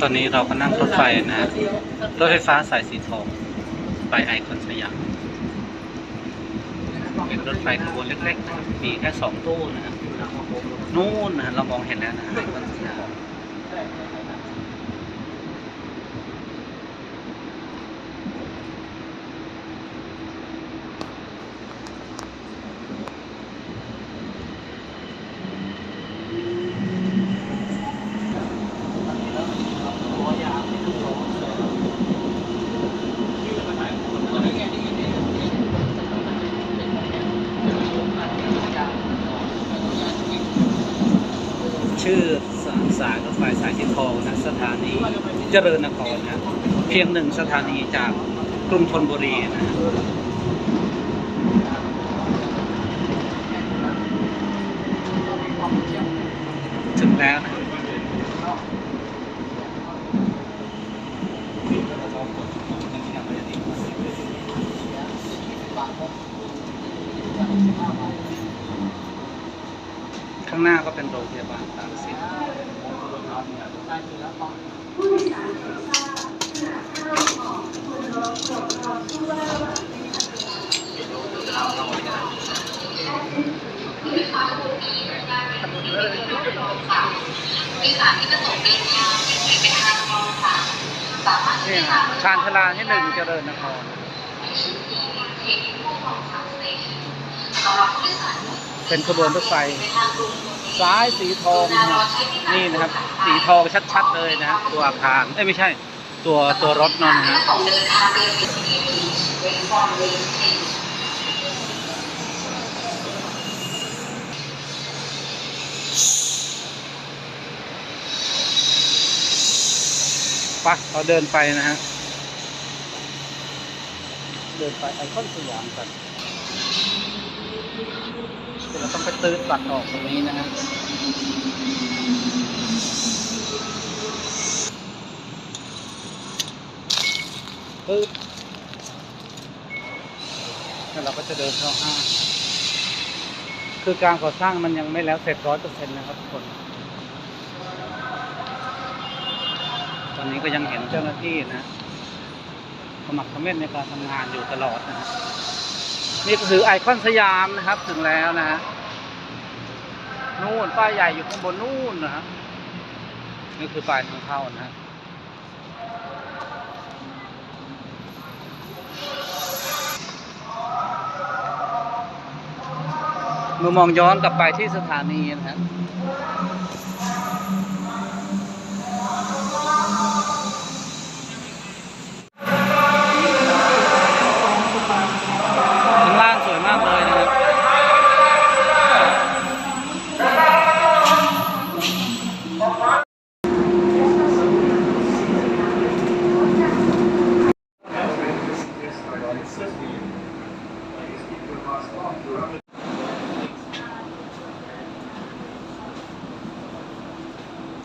ตอนนี้เราก็นั่งรถไฟนะ รถไฟฟ้าสายสีทองไปไอคอนสยาม เป็นรถไฟขบวนเล็กๆนะมีแค่สองตู้นะนู่นนะฮะเรามองเห็นแล้วนะไอคอนสยาม ชื่อสายรถไฟสายสีทองนะสถานีเจริญนครนะเพียงหนึ่งสถานีจากกรุงธนบุรีนะถึงแล้วนะ ข้างหน้าก็เป็นโรงพยาบาลตากสินมีสารที่ประสงค์เดินทางเป็นเป็นทางมองค่ะสามารถนี่ฮะชานชลาที่หนึ่งเจริญนครสำหรับผู้โดยสาร เป็นขบวนรถไฟในทางกรุงซ้ายสีทองนี่นะครับ สีทองชัดๆเลยนะตัวอาคารเอ้ยไม่ใช่ ตัวตัวรถนั่นนะฮะของเดินเดินไปที่เวฟอร์มเลนไปเราเดินไปนะฮะ เดินไปไอคอนสยามกัน เดี๋ยวเราต้องไปตื้อตัดออกตรงนี้นะฮะปึ๊บแล้วเราก็จะเดินเข้าห้างคือการก่อสร้างมันยังไม่แล้วเสร็จร้อยเปอร์เซ็นต์นะครับทุกคน ตอนนี้ก็ยังเห็นเจ้าหน้าที่นะ สมัครสมเม็ดในการทำงานอยู่ตลอดนะฮะ นี่ก็คือไอคอนสยามนะครับ ถึงแล้วนะฮะนู่นป้ายใหญ่อยู่ข้างบนนู่นนะฮะนี่คือป้ายทางเข้านะฮะเมื่อมองย้อนกลับไปที่สถานีนะฮะ ข้างล่างสวยมากเลยนะครับ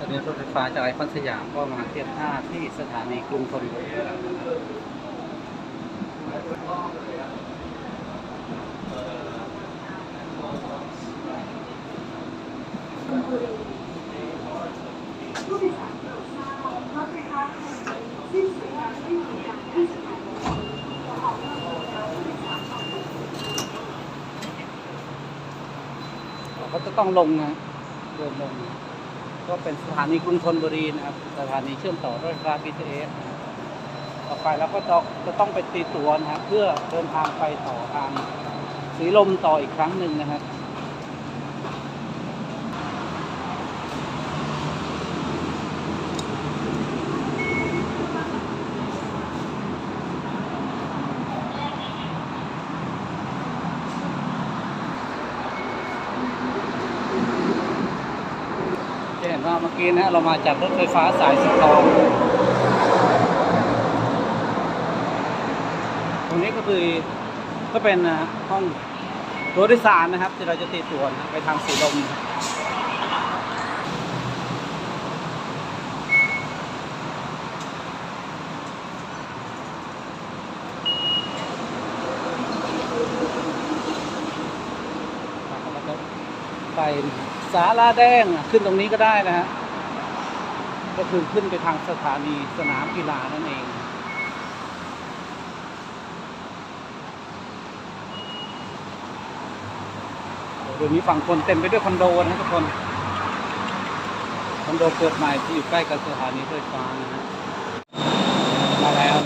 ตอนนี้รถไฟฟ้าจากไอคอนสยามก็มาเทียบท่าที่สถานีกรุงธนบุรีแล้วนะครับเราก็จะต้องลงนะเดินลงนะ ก็เป็นสถานีกรุงธนบุรีนะครับ สถานีเชื่อมต่อรถไฟฟ้า BTS รับต่อไปเราก็จะจะต้องไปตีตั๋วนะครับเพื่อเดินทางไปต่อทางสีลมต่ออีกครั้งหนึ่งนะครับ จะเห็นว่าเมื่อกี้นะเรามาจากรถไฟฟ้าสายสีทองตรงนี้ก็คือก็เป็นห้องรถโดยสารนะครับ ที่เราจะติดตัวนะไปทางสีลมเราก็จะไป สาลาแดงขึ้นตรงนี้ก็ได้นะฮะก็คือขึ้นไปทางสถานีสนามกีฬานั่นเอง เดี๋ยวนี้ฝั่งคนเต็มไปด้วยคอนโดนะทุกคนคอนโดเกิดใหม่ที่อยู่ใกล้กับสถานีรถไฟฟ้านะฮะมาแล้ว